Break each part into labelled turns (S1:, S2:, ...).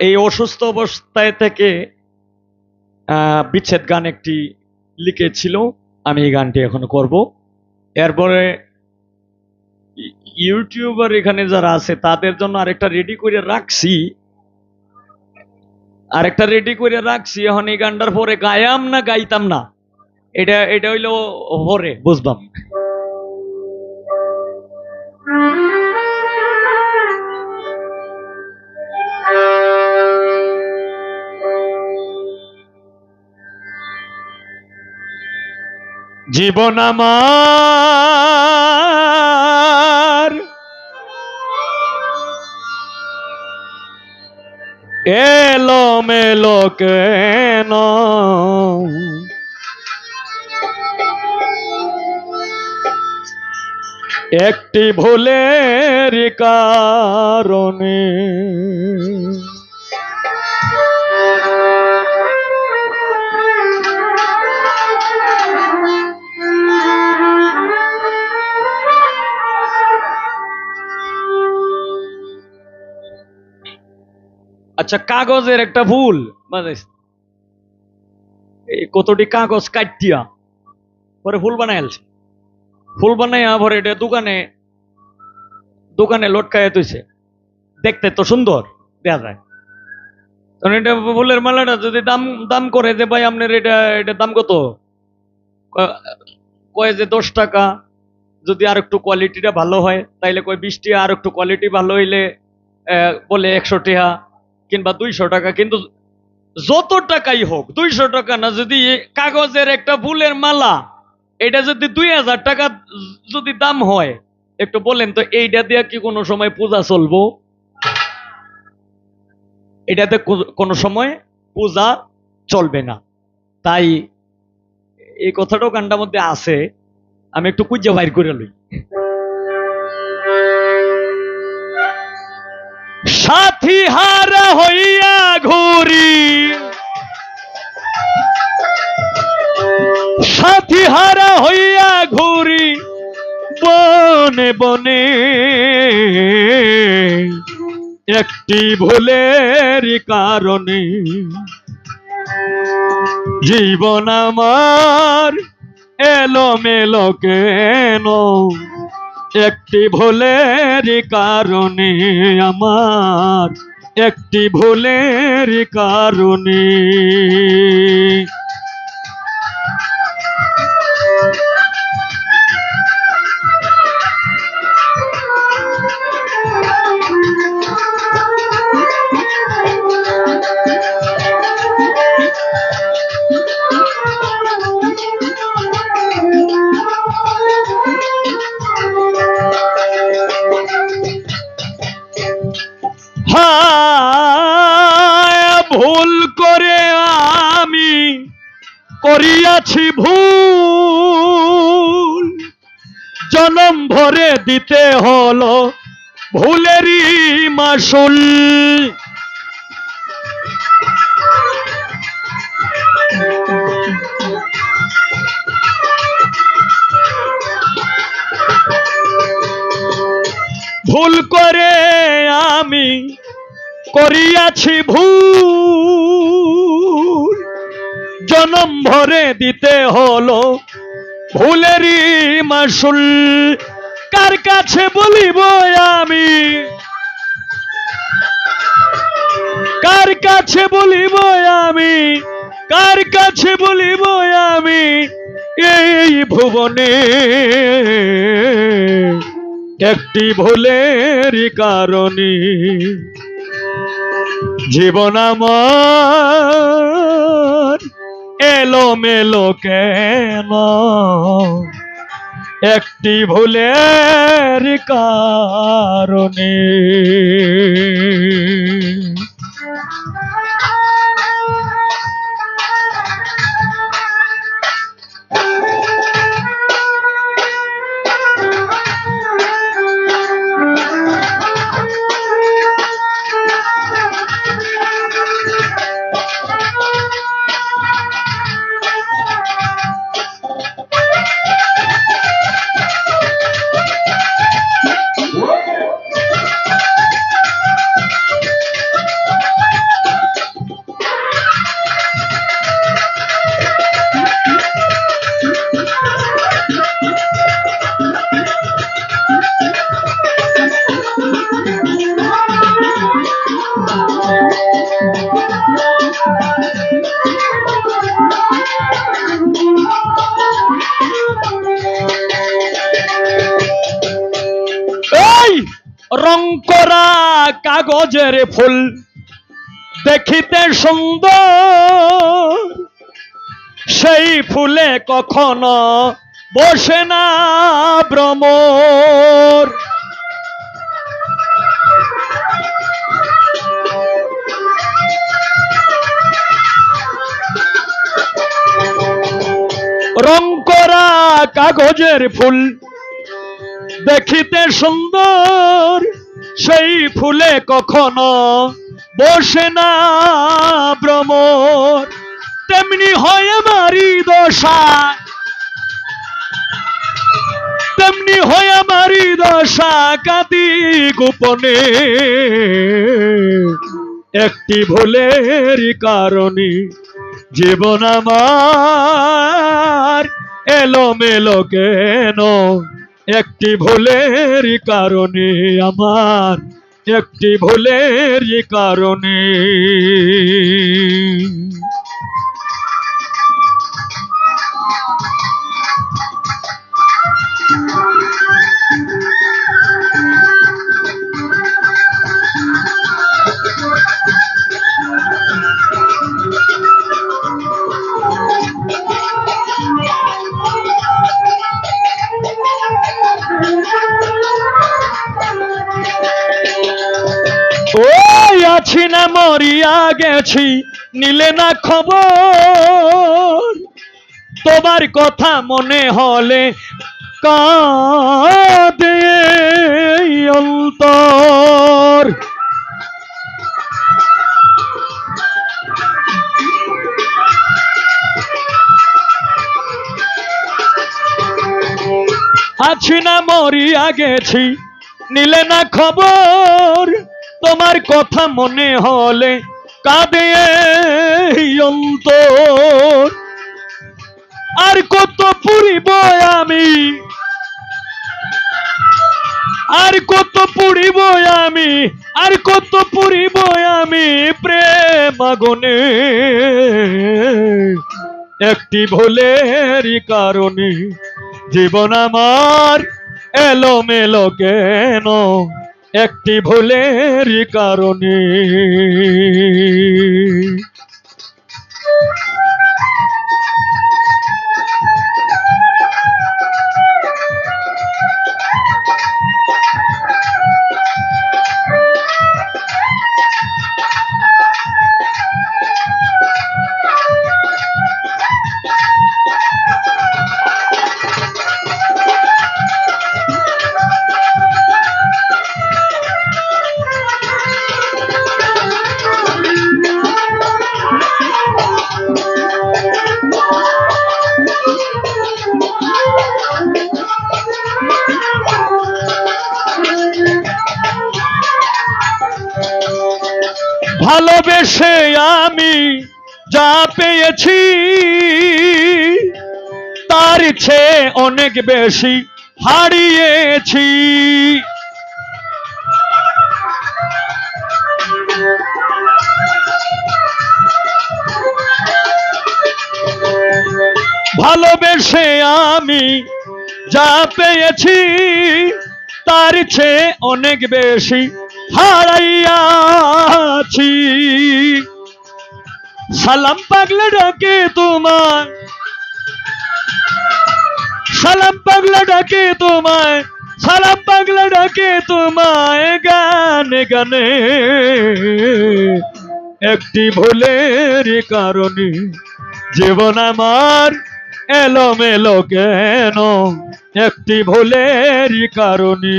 S1: এই অসুস্থ অবস্থায় থেকে বিচ্ছেদ গান একটি লিখেছিল। আমি এই গানটি এখন করব। এরপরে ইউটিউবার এখানে যারা আছে, তাদের জন্য আরেকটা রেডি করে রাখছি। আরেকটা রেডি করে রাখছি। এখন এই গানটার পরে গায়াম না গাইতাম না? এটা এটা হইল পরে বুঝবাম। জীবন আমার। এলো মেলো কেন? একটি ভুলের কারণে আচ্ছা কাগজের একটা ভুল। মানে এই কতটি কাগজ কাটিয়া পরে ফুল বানাই আলছে ফুল বানাইয়া পরে এটা দোকানে দোকানে লটকায় তুইছে দেখতে তো সুন্দর দেখা যায়। তখন এটা ফুলের মালাটা যদি দাম দাম করে যে, ভাই, আপনার এটা এটা দাম কত? কয় যে, দশ টাকা। যদি আর একটু কোয়ালিটিটা ভালো হয়, তাইলে কয়, বিশ টাকা আর একটু কোয়ালিটি ভালো হইলে বলে একশো টাকা কিংবা দুইশো টাকা, কিন্তু যত টাকাই হোক, দুইশো টাকা না, যদি কাগজের একটা ফুলের মালা, এটা যদি দুই হাজার টাকা যদি দাম হয়, একটু বলেন তো, এইটা দিয়ে কি কোনো সময় পূজা চলবো? এটাতে কোনো সময় পূজা চলবে না। তাই এই কথাটাও গানটার মধ্যে আছে, আমি একটু কুজ্জা বাইর করে লই। সাথী হারা হইয়া ঘুরি। সাথী হারা হইয়া ঘুরি বনে বনে। একটি ভুলের কারণে জীবন আমার এলো মেলো কেন? একটি ভুলের কারণে আমার একটি ভুলের কারণে করিয়াছি ভুল। জনম ভরে দিতে হলো ভুলেরই মাসুল। ভুল করে আমি করিয়াছি ভুল। জনম ভরে দিতে হলো। ভুলেরই মাসুল, কার কাছে বলিব আমি? কার কাছে বলিব আমি? কার কাছে বলিব আমি? এই ভুবনে একটি ভুলের কারণে জীবন আমার এলো মেলো কেন? একটি ভুলের কারণে। কাগজের ফুল দেখিতে সুন্দর। সেই ফুলে কখনো বসে না ভ্রমর। রং করা কাগজের ফুল দেখিতে সুন্দর। সেই ফুলে কখনো বসে না ভ্রমর। তেমনি হয় আমারই দশা তেমনি হয় আমারই দশা কাতি গোপনে। একটি ভুলের কারণে জীবন আমার এলোমেলো কেন? একটি ভুলের কারণে আমার একটি ভুলের কারণে মরিয়া গেছি, নিলে না খবর। তোমার কথা মনে হলে কাঁদে অন্তর। আছি না মরিয়া গেছি, নিলে না খবর। তোমার কথা মনে হলে কাঁদে অন্তর। আর কত পুরিব আমি? আর কত পুরিব আমি? আর কত পুরিব আমি প্রেম আগুনে? একটি ভুলের কারণে জীবন আমার এলোমেলো কেন? একটি ভুলের কারণে। ভালোবেসে আমি যা পেয়েছি, তার চেয়ে অনেক বেশি হারিয়েছি। ভালোবেসে আমি যা পেয়েছি, তার চেয়ে অনেক বেশি হারাইয়াছি। সালাম পাগলা ডাকে তোমার সালাম পাগলা ডাকে তোমায়। সালাম পাগলা ডাকে তোমায় গানে গানে। একটি ভুলের কারণে জীবন আমার এলোমেলো কেন? একটি ভুলের কারণে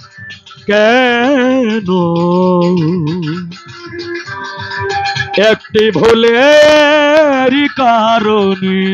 S1: কেন? একটি ভুলের কারণী